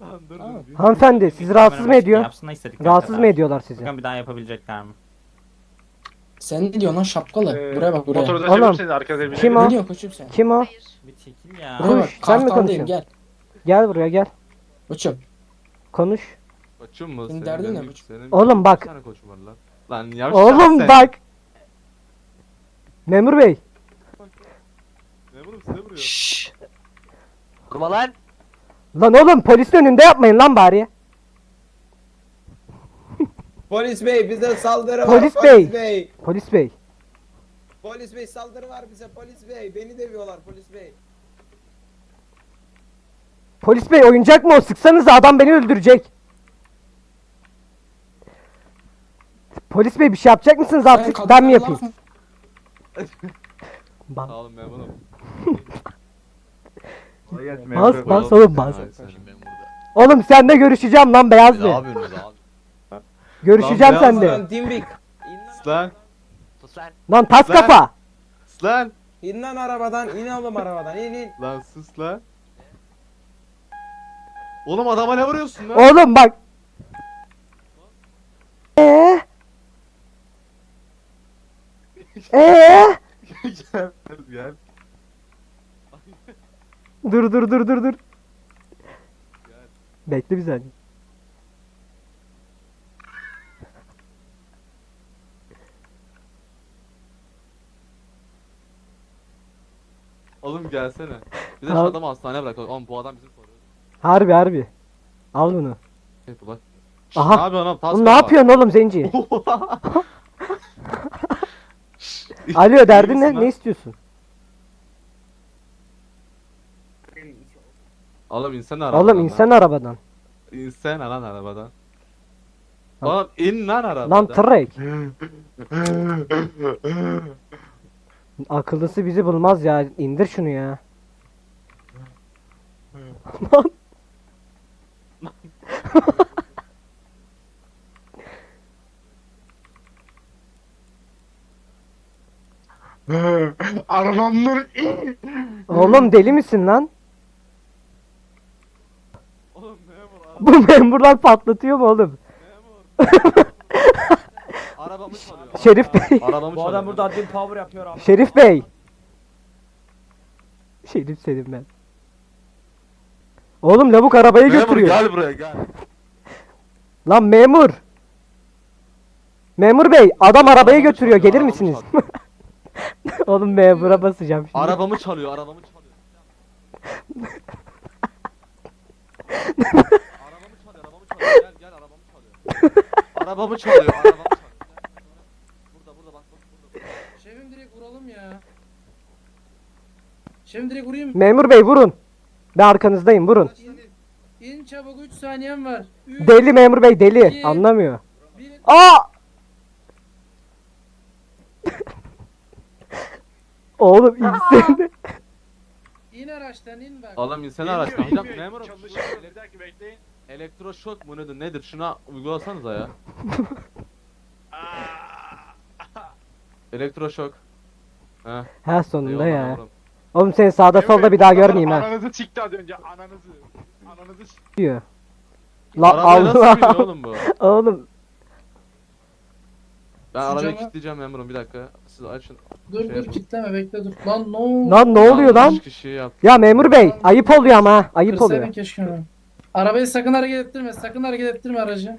Lan dur Tamam. dur. bir- Hanımefendi sizi rahatsız mı ediyor? Yapsınlar istedikleri Rahatsız kadar. mı ediyorlar sizi? Bakalım bir daha yapabilecekler mi? Sen ne diyorsun lan şapkalı? Ee, buraya bak buraya. Motoru Oğlum, taşıyabilir seni arkada bir kim o? Ne diyorsun koçum sen? Kim o? Bir çekil ya. Buraya bak. Konuş, sen mi Kartaldayım konuşuyorsun? gel. Şey Gel buraya gel. Koçum. Konuş. Koçum mu? Senin Senin derdin ne koçum? senin Oğlum bak. Bir tane koçum var lan. Lan yavşak Oğlum sen. bak. Memur bey. Ne vurup size vuruyor. Şşş. Vurma lan. Lan oğlum polisin önünde yapmayın lan bari. Polis bey bize saldırı Polis var. bey. Polis bey. Polis bey. Polis bey saldırı var bize polis bey. Beni dövüyorlar polis bey. Polis bey oyuncak mı o? Sıksanıza adam beni öldürecek. Polis bey bir şey yapacak mısınız artık? Ben Ben mi yapayım? yapayım? Bas, Sağ olun memurum. bas, bas oğlum bas. Oğlum seninle görüşeceğim lan beyaz Ne bir. yapıyorsunuz abi? Görüşeceğim Lan beyaz seninle. Lan Dimbik. Lan. Sus lan. Lan tas Lan. kafa. Lan. İn lan arabadan. in oğlum arabadan. in in. Lan sus lan. Oğlum adama ne vuruyorsun lan? Oğlum bak. Eee? Eee? gel gel. Dur dur dur dur dur. Bekle bir saniye. Oğlum gelsene. Bir de şu Tamam. adamı hastaneye bırak. Oğlum bu adam bizim soruyor. Harbi harbi. Al bunu. Hey bulaş. Aha. Ne yapıyorsun oğlum? Tas Oğlum ne kafa. yapıyorsun oğlum zenci? Alo derdin ne? Ne istiyorsun? Oğlum insene arabadan. Oğlum lan. insan arabadan. İnsene lan arabadan. Oğlum in lan arabadan. Lan trek. Akıllısı bizi bulmaz ya. İndir şunu ya. Lan. Arabamdır. Oğlum deli misin lan? Oğlum memur araba. Bu memurlar patlatıyor mu oğlum? Arabamı çalıyor. Şerif Bey. Arabamı Bu çalıyor. adam burada admin power yapıyor abi. Şerif Bey. Şerif senin ben. Oğlum lavuk arabayı Memur götürüyor. gel buraya gel. Lan memur. Memur bey adam arabayı Arabamı götürüyor çalıyor, gelir arabamı misiniz? çalıyor. Oğlum memura basacağım şimdi. Arabamı çalıyor, arabamı çalıyor. Arabamı çalıyor, arabamı çalıyor. Gel gel arabamı çalıyor. arabamı çalıyor, arabamı çalıyor. Burada burada bak bak burada. Şefim direkt vuralım ya. Şefim direkt vurayım. Memur bey vurun. Ben arkanızdayım vurun. İn, in çabuk 3 saniyem var. 3, Deli memur bey deli. İki. Anlamıyor. 1, Aa! Oğlum insene. araçtan in bak. Oğlum insene araçtan. Hocam memurum. Elektroşok mu nedir nedir? Şuna uygulasanıza ya. Elektroşok. Heh. Ha sonunda eyvallah ya. memurum. Oğlum seni sağda solda bir daha görmeyeyim ha. Ananızı çıktı az önce ananızı. Ananızı Diyor. La nasıl Allah. oğlum bu? Oğlum Ben arabayı kilitleyeceğim memurum bir dakika. Siz açın. Dur şey dur yapalım. kitleme bekle dur. Lan ne oldu? lan ne oluyor lan? Yanlış kişiyi yap. Ya memur bey ayıp oluyor ama ha. Ayıp oluyor. keşke onu. Arabayı sakın hareket ettirme. Sakın hareket ettirme aracı.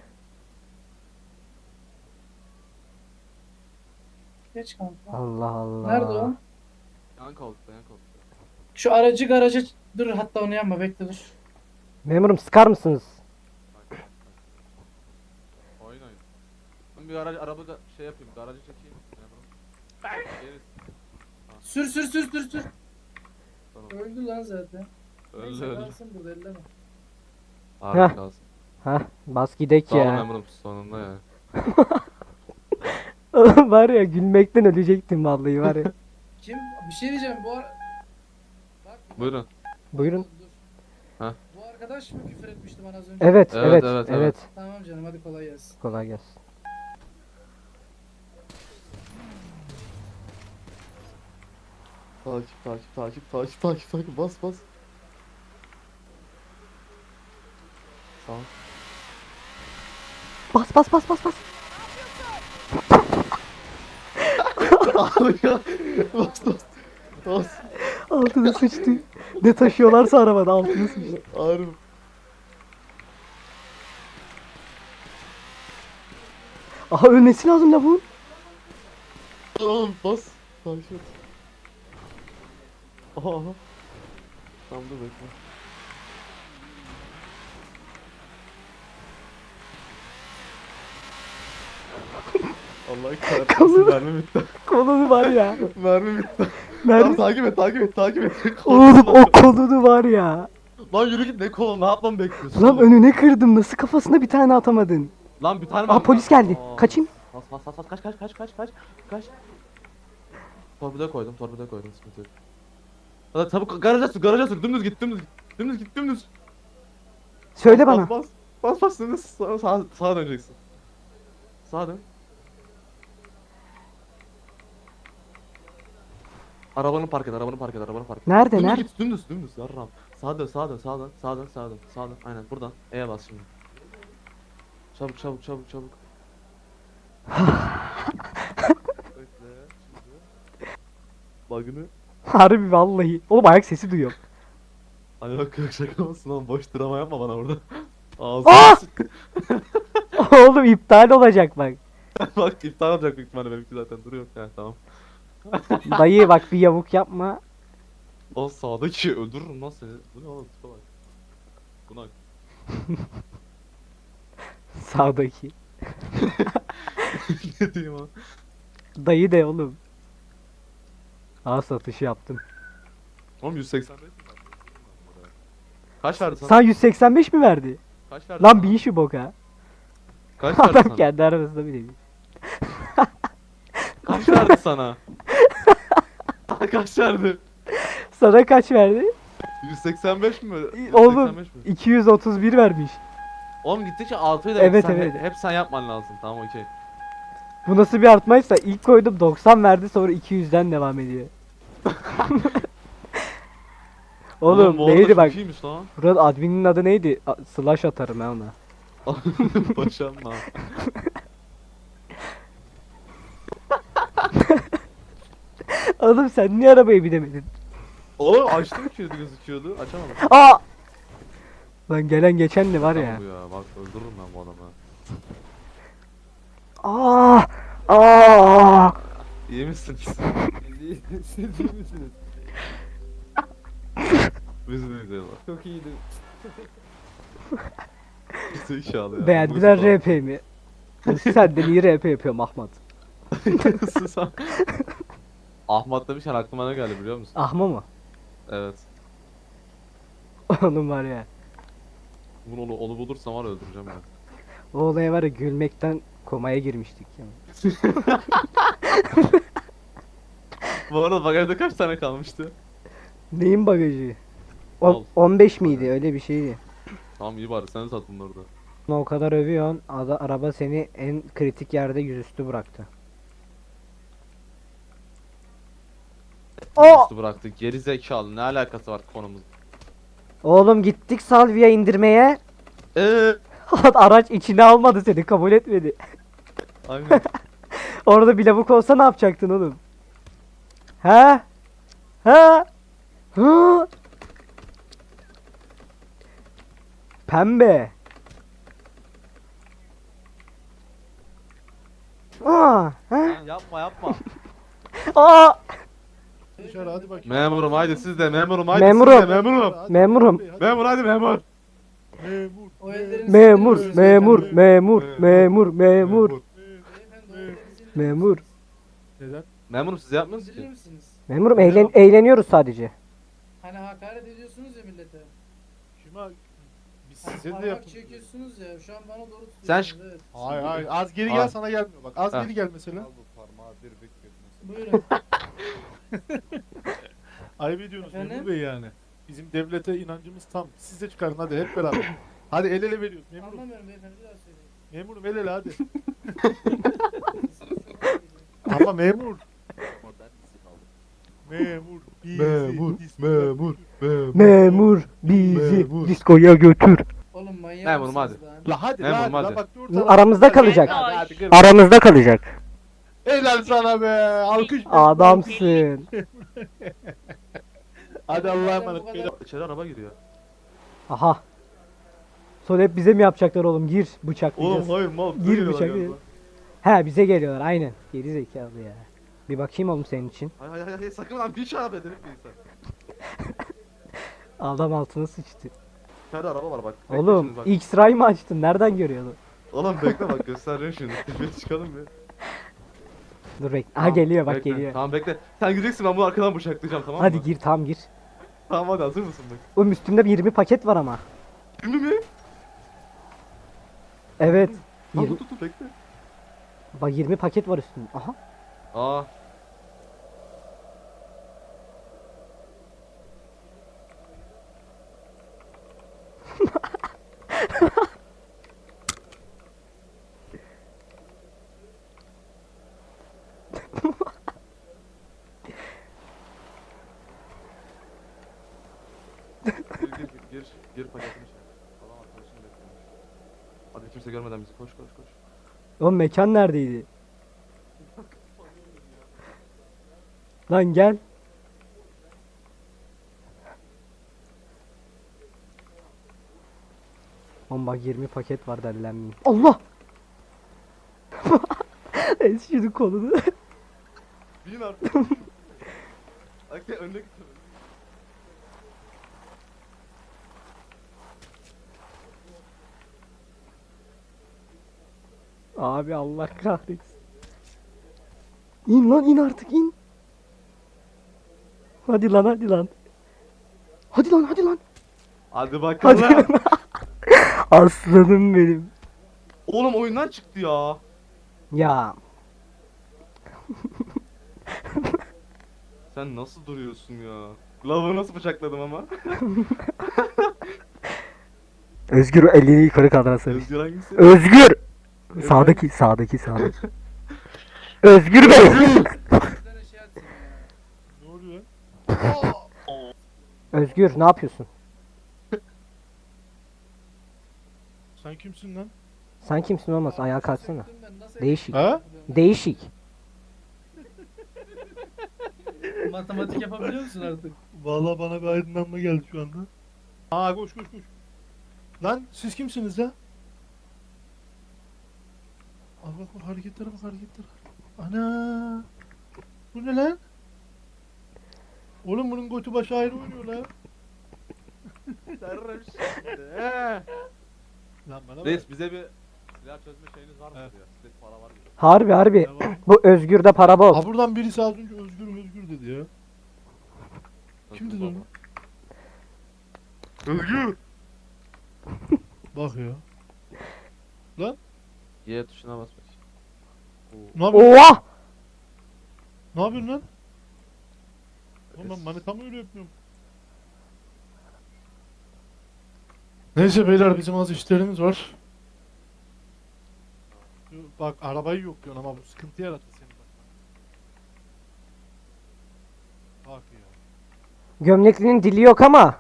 Geç kanka. Allah Allah. Nerede o? Yan koltukta yan koltukta. Şu aracı garaja dur hatta onu yapma bekle dur. Memurum sıkar mısınız? Aracı araba da şey yapayım garajı çekeyim. Geri- Sür sür sür sür sür. Tamam. Öldü lan zaten. Öldü Neyse öldü. kalsın burada elleme. Heh. Harbi kalsın. Ha bas gidek Sağ olun ya. memurum sonunda ya. Oğlum var ya gülmekten ölecektim vallahi var ya. Kim? Bir şey diyeceğim bu ar... Bak. Buyurun. Buyurun. Dur. Ha. Bu arkadaş mı küfür etmişti bana az önce? Evet Evet, evet evet, evet. evet. Tamam canım hadi kolay gelsin. Kolay gelsin. Takip takip takip takip takip takip bas bas. Sağ. Bas bas bas bas bas. Abi ya. Bas bas. Bas. Altına sıçtı. Ne taşıyorlarsa arabada altına sıçtı. Harbi. Aha ölmesi lazım la bu. Tamam bas. Takip et aha. Tamam dur bekle. Allah kahretsin Kalın. mermi bitti. Kolunu var ya. mermi bitti. Tamam Mermi. takip et takip et takip et. Oğlum o kolunu var ya. Lan yürü git ne kolu ne yapmamı bekliyorsun? Lan oğlum? önüne kırdım. Nasıl kafasına bir tane atamadın? Lan bir tane Aa polis geldi. Aa. Kaçayım. Bas bas bas bas kaç kaç kaç kaç kaç kaç. Torpido koydum torpido koydum sıkıntı yok. Hadi çabuk garaja sür garaja sür dümdüz git dümdüz git. Dümdüz git dümdüz. Söyle bana. Bas bas bas dümdüz sağa, sağa, sağa döneceksin. Sağa dön. Arabanı park et, arabanı park et, arabanı park et. Nerede, dümdüz nerede? Git, dümdüz, dümdüz, yarram. Sağa dön, sağa dön, sağa dön, sağa dön, sağa dön, sağa dön. Aynen buradan. E'ye bas şimdi. Çabuk, çabuk, çabuk, çabuk. Bekle. Bug'ını. Harbi vallahi. Oğlum ayak sesi duyuyorum. Ay yok yok şaka mısın lan boş drama yapma bana burada. Aa! Ağzını Oğlum iptal olacak bak. Bak iptal olacak büyük ihtimalle benimki zaten duruyor. Yani tamam. Dayı bak bir yavuk yapma. O sağdaki öldürürüm lan seni. Bu ne oğlum tipe bak. Buna Sağdaki. ne diyeyim ha? Dayı de oğlum. Aa satışı yaptım. Oğlum 185 mi? Kaç verdi sana? Sana 185 mi verdi? Kaç verdi Lan sana? bir işi boka. Kaç verdi Adam sana? kendi arabasında bile değil. Kaç verdi sana? Kaç verdi? Sana kaç verdi? 185 mi? Oğlum 185 mi? 231 vermiş. Oğlum gittikçe artıyor da Evet, sen, evet. Hep sen yapman lazım. Tamam okey. Bu nasıl bir artmaysa ilk koydum 90 verdi sonra 200'den devam ediyor. Oğlum bu arada neydi çok bak. iyiymiş lan. Buranın adminin adı neydi? A- slash atarım ben ona. Paşam lan. Oğlum sen niye arabaya binemedin? Oğlum açtım ki gözüküyordu. Açamadım. Aa! Lan gelen geçen de var ya. Tamam bu ya. Bak öldürürüm ben bu adamı. Aa! Aa! İyi misiniz? Siz iyi misiniz? Biz de güzel var. Çok iyiydi. Zekalı ya. Beğendiler Burası RP'mi. Senden iyi RP yapıyorum Ahmet. Sus lan. Ahmet demişken aklıma ne geldi biliyor musun? Ahma mı? Evet. Oğlum var ya. Bunu onu, onu bulursam var ya öldüreceğim ben. O olaya var ya gülmekten komaya girmiştik ya. Bu arada evde kaç tane kalmıştı? Neyin bagajı? O, Al. 15 miydi öyle bir şeydi. Tamam iyi bari sen sat bunları da. Ama o kadar övüyorsun ada- araba seni en kritik yerde yüzüstü bıraktı. O Üstü bıraktık. Geri zekalı ne alakası var konumuz? Oğlum gittik Salvia indirmeye. Eee Araç içine almadı seni kabul etmedi. Aynen. Orada bir lavuk olsa ne yapacaktın oğlum? He? He? Hı? Pembe. Aa, he? yapma yapma. Aa, Dışarı hadi bakayım. Memurum haydi siz de memurum haydi Memurum. siz de memurum. Hadi, Memurum. hadi, hadi. Memur hadi memur. Memur. O ellerinizi memur, memur, memur, Memur. memur, memur, Beyefendi, o ellerinizi indirin. Memur. Neden? Memurum siz yapmıyorsunuz İndirir ki. misiniz? Memurum eğlen eğleniyoruz sadece. Hani hakaret ediyorsunuz ya millete. Kime? Biz Hani size de parmak yapın. çekiyorsunuz ya. Şu an bana doğru tutuyorsunuz. Sen şu- Evet. Hayır hayır. Az geri Al. gel sana gelmiyor. Bak az Ha. geri gel mesela. Buyurun. Ayıp ediyorsunuz Efendim? Memur Bey yani. Bizim devlete inancımız tam. Siz de çıkarın hadi hep beraber. hadi el ele veriyoruz. Memurum. Anlamıyorum beyefendi bir daha söyleyin. Memurum el ele hadi. Sesiniz çok iyi geliyor. Ama memur. Memur. bizi Memur, diskoya memur, memur. Memur bizi Memur. diskoya götür. Oğlum manyak Memurum, mısınız lan? La hadi Memurum, la hadi, la hadi. bak dur sana- aramızda Hadi, kalacak. Hadi, hadi, kır. Aramızda kalacak. Helal sana be. Alkış. Adamsın. Hadi Allah'a Bu emanet. kadar- beyler. İçeri araba giriyor. Aha. Sonra hep bize mi yapacaklar oğlum? Gir Oğlum bıçaklayacağız. hayır mal. Gir bıçak. He bize geliyorlar aynen. Geri zekalı ya. Bir bakayım oğlum senin için. Hay hay hay hay sakın lan bir araba edelim bir insan. Adam altına sıçtı. İçeride araba var bak. Bekle Oğlum bak. X-Ray mı açtın? Nereden görüyorsun? Oğlum bekle bak göstereceğim şimdi. Tepeye çıkalım bir. Dur bekle. Aha Tamam, geliyor bak bekle. geliyor. Tamam bekle. Sen gideceksin ben bunu arkadan bıçaklayacağım tamam mı? Hadi gir tam gir. Tamam hadi hazır mısın bak. Oğlum üstümde bir 20 paket var ama. Şimdi mi? Evet. Tamam 20, tut tut bekle. Bak 20 paket var üstümde. Aha. Aa. gir gir gir gir paketini şey. Adam arkadaşını bekliyormuş. Hadi kimse görmeden bizi koş koş koş. Oğlum mekan neredeydi? Lan gel. Bak 20 paket var dellenmeyeyim. Allah! Eşinin kolunu. Bin artık. Akya önüne git. Abi Allah kahretsin. İn lan in artık in. Hadi lan hadi lan. Hadi lan hadi lan. Hadi bakalım. Hadi. Aslanım benim. Oğlum oyundan çıktı ya. Ya Sen nasıl duruyorsun ya? Lavı nasıl bıçakladım ama? Özgür elini yukarı kaldırsın. Özgür hangisi? Özgür. Sağdaki sağdaki sağdaki. Özgür Bey. Ne oluyor? Özgür ne yapıyorsun? Sen kimsin lan? Sen kimsin olmaz ayağa kalksana. Değişik. Ha? Değişik. Matematik yapabiliyor musun artık? Vallahi bana bir aydınlanma geldi şu anda. Aa koş koş koş. Lan siz kimsiniz ya? Aa bak bak hareketlere bak hareketlere. Ana. Bu ne lan? Oğlum bunun götü başı ayrı oynuyor lan. Sarırım şimdi. he. Lan bana bak. Reis bize bir silah çözme şeyiniz var mı Evet. ya? Sizde para var mı? Harbi harbi. Ne var? Bu Özgür'de para bol. Ha buradan birisi az önce özgür özgür dedi ya. Kim dedi onu? Özgür. Bak ya. Y tuşuna bas. Ne yapıyorsun? Oha! Ne yapıyorsun lan? Oğlum ben manitamı öyle yapmıyorum. Neyse beyler bizim az işlerimiz var. Bak arabayı yok diyorsun ama bu sıkıntı yarattı senin bak. Bak ya. Gömleklinin dili yok ama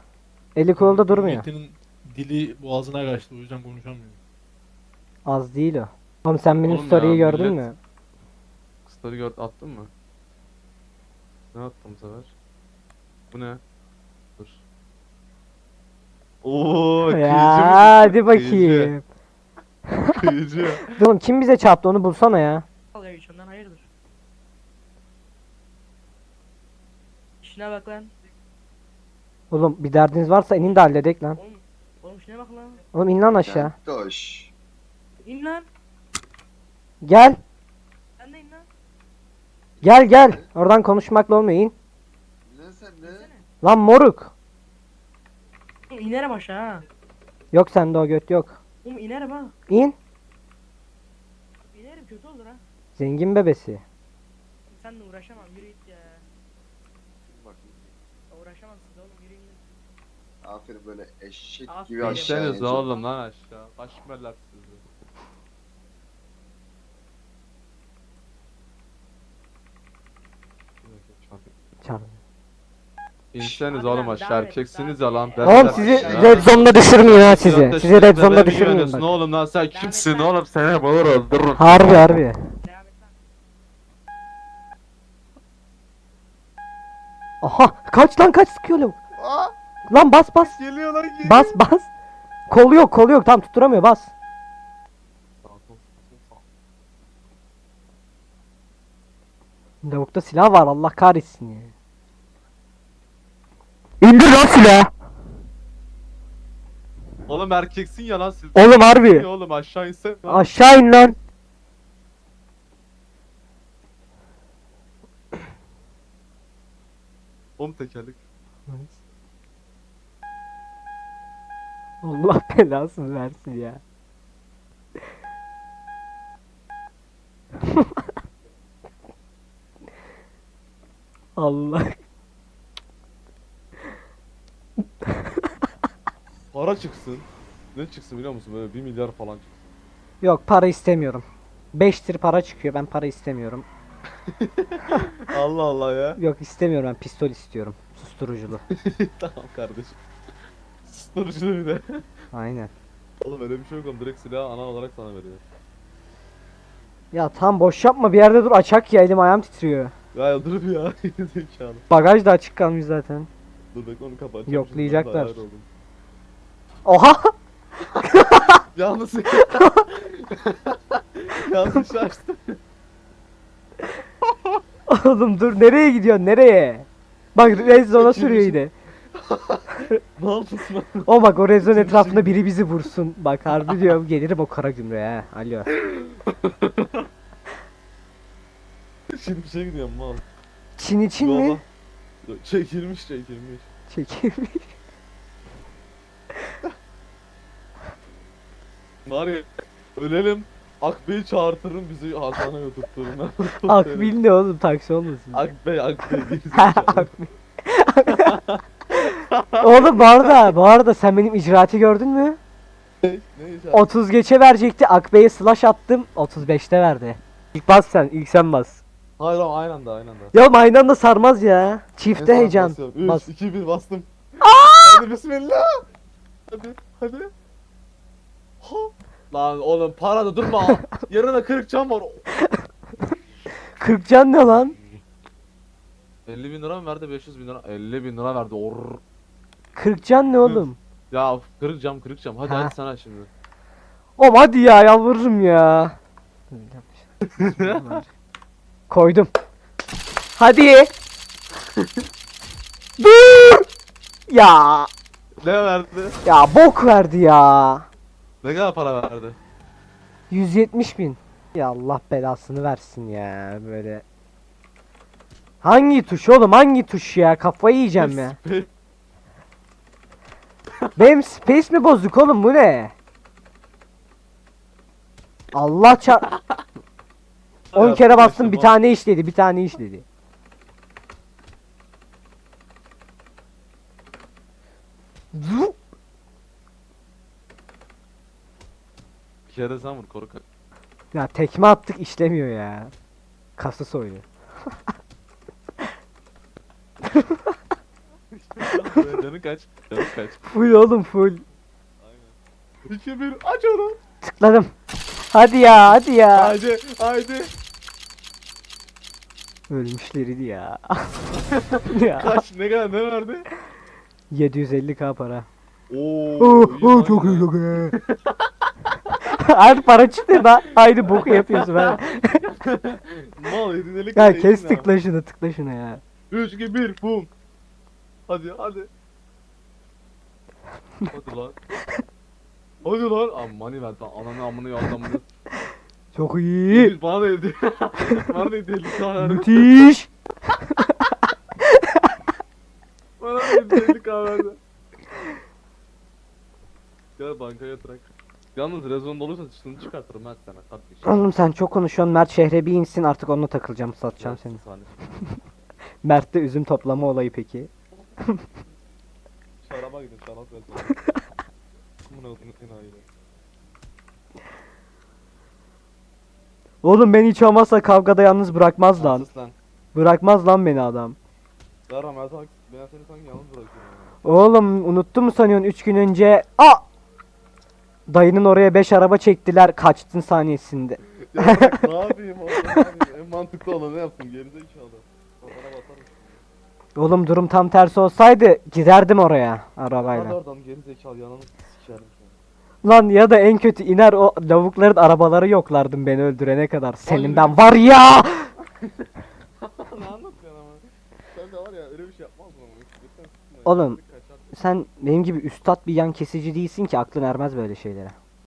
eli kolda durmuyor. Metin'in dili boğazına kaçtı o yüzden konuşamıyor. Az değil o. Oğlum sen benim Oğlum story'yi ya, gördün millet- mü? Story gör attın mı? Ne attım bu sefer? Bu ne? Dur. Oo, kıyıcı Ya hadi bakayım. Kıyıcı. Kıyıcı. Oğlum kim bize çarptı onu bulsana ya. Dalga geçiyorsun lan hayırdır? İşine bak lan. Oğlum bir derdiniz varsa inin de halledek lan. Oğlum, oğlum işine bak lan. Oğlum in lan aşağı. Koş. İn lan. Gel. Sen de in lan. Gel gel. Oradan konuşmakla olmuyor in. Ne sen ne? Lan moruk. İnerim aşağı ha. Yok sende o göt yok. Oğlum inerim ha. İn. İnerim kötü olur ha. Zengin bebesi. Sen de uğraşamam yürü git ya. Bak Ya Uğraşamam siz oğlum yürü git. aferin böyle eşek Aferin. gibi aşağı Aşağınız ineceksin. oğlum lan aşağı. Kaçmerler sizi. Çarp. İnseniz oğlum lan, aşağı erkeksiniz ya lan. Ben- Oğlum sizi red zone'da düşürmeyeyim ha sizi. Sizi red zone'da düşürmeyeyim güveniyorsun bak. Oğlum lan sen kimsin lan. oğlum seni bulur öldürürüm. Harbi harbi. Lan. Aha kaç lan kaç sıkıyor lavuk. Lan bas bas. Geliyorlar geliyor. Bas bas. Kolu yok kolu yok tam tutturamıyor bas. Lavukta silah var Allah kahretsin ya. İndir lan silah. Oğlum erkeksin ya lan siz. Oğlum harbi. Ya Oğlum aşağı insen. lan. Aşağı in lan. Oğlum tekerlek. Allah belasını versin ya. Allah. Para çıksın. Ne çıksın biliyor musun? Böyle 1 milyar falan çıksın. Yok para istemiyorum. 5 tir para çıkıyor ben para istemiyorum. Allah Allah ya. Yok istemiyorum ben pistol istiyorum. Susturuculu. tamam kardeşim. Susturucu bir de. Aynen. Oğlum öyle bir şey yok oğlum. Direkt silahı ana olarak sana veriyor. Ya tam boş yapma bir yerde dur açak ya elim ayağım titriyor. Ya dur bir ya. Zekalı. Bagaj da açık kalmış zaten. Dur bekle onu kapatacağım. Yoklayacaklar. Oha! Yalnız Yanlış açtım. Oğlum dur nereye gidiyorsun nereye? Bak rezona sürüyor yine. ne yapıyorsun lan? O bak o rezon etrafında biri bizi vursun. Bak harbi diyorum gelirim o kara gümrüğe ha. Alo. Şey gidiyorum mal. Çin için mi? Çekilmiş çekilmiş. Çekilmiş. Var ya ölelim. Akbey'i çağırtırım bizi hastaneye götürtürüm. Akbil ne oğlum taksi olmasın. Akbey Akbey Ha, gerizekalı. Akbil. oğlum bu arada bu arada sen benim icraatı gördün mü? Ne iş 30 geçe verecekti Akbey'e slash attım 35'te verdi. İlk bas sen ilk sen bas. Hayır ama aynı anda aynı anda. Ya aynı anda sarmaz ya. Çifte heyecan. 3, Bas. 2, 1 bastım. Hadi bismillah. Hadi hadi. Ha. Lan oğlum para da durma. Yarına 40 can var. 40 can ne lan? 50 bin lira mı verdi 500 bin lira? 50 bin lira verdi. Or. 40 can ne oğlum? Ya kırık cam kırık cam. Hadi Ha. hadi sana şimdi. Oğlum hadi ya yalvarırım ya. Koydum. Hadi. Dur. Ya. Ne verdi? Ya bok verdi ya. Ne kadar para verdi? 170 bin. Ya Allah belasını versin ya böyle. Hangi tuş oğlum hangi tuş ya kafayı yiyeceğim ya. Benim space mi bozduk oğlum bu ne? Allah ça... 10 kere bastım bir tane işledi bir tane işledi. Zup. Bir kere sen vur korkak. Ya tekme attık işlemiyor ya. Kasa soydu. Canın kaç? Canın kaç? Full oğlum full. Aynen. 2 1 aç onu. Tıkladım. Hadi ya hadi ya. Haydi haydi. Ölmüşleriydi ya. ya. Kaç ne kadar ne verdi? 750k para. Oo. Oo, iyi oo, lan çok iyi çok iyi. Aynı para çıktı da aynı boku yapıyorsun ben. Mal 750 ya kes tıkla şunu tıkla şunu ya. 3 2 1 bum. Hadi hadi. Hadi lan. Hadi lan. Am money ver lan. Ananı amını yandamını. Çok iyi. Bana da yedi. Bana da yedi 50 k verdi. Müthiş. Bana da yedi 50 k verdi. Gel bankaya yatırak. Yalnız rezonda olursa çıtını çıkartırım ben sana kardeşim. Oğlum sen çok konuşuyorsun. Mert şehre bir insin artık onunla takılacağım satacağım seni. Mert'te üzüm toplama olayı peki. Şaraba gidin şarap rezonu. Bunu olsun enayi. Oğlum beni hiç olmazsa kavgada yalnız bırakmaz lan. Lan. Bırakmaz lan beni adam. Garra ben, sanki, ben seni sanki yalnız bırakıyorum. Oğlum unuttun mu sanıyorsun 3 gün önce? Aa! Dayının oraya 5 araba çektiler kaçtın saniyesinde. Ya bak ne yapayım oğlum ne yapayım? En mantıklı olanı yaptım gerizekalı. Orana basarım. Oğlum durum tam tersi olsaydı giderdim oraya Hadi arabayla. oradan gerizekalı seni. Lan ya da en kötü iner o lavukların arabaları yoklardım beni öldürene kadar. Senin ben var ya! ne anlatıyorsun ama? Sen de var ya öyle bir şey yapmazdın ama. Lütfen sıkma ya. Oğlum. Sen benim gibi üstat bir yan kesici değilsin ki aklın ermez böyle şeylere.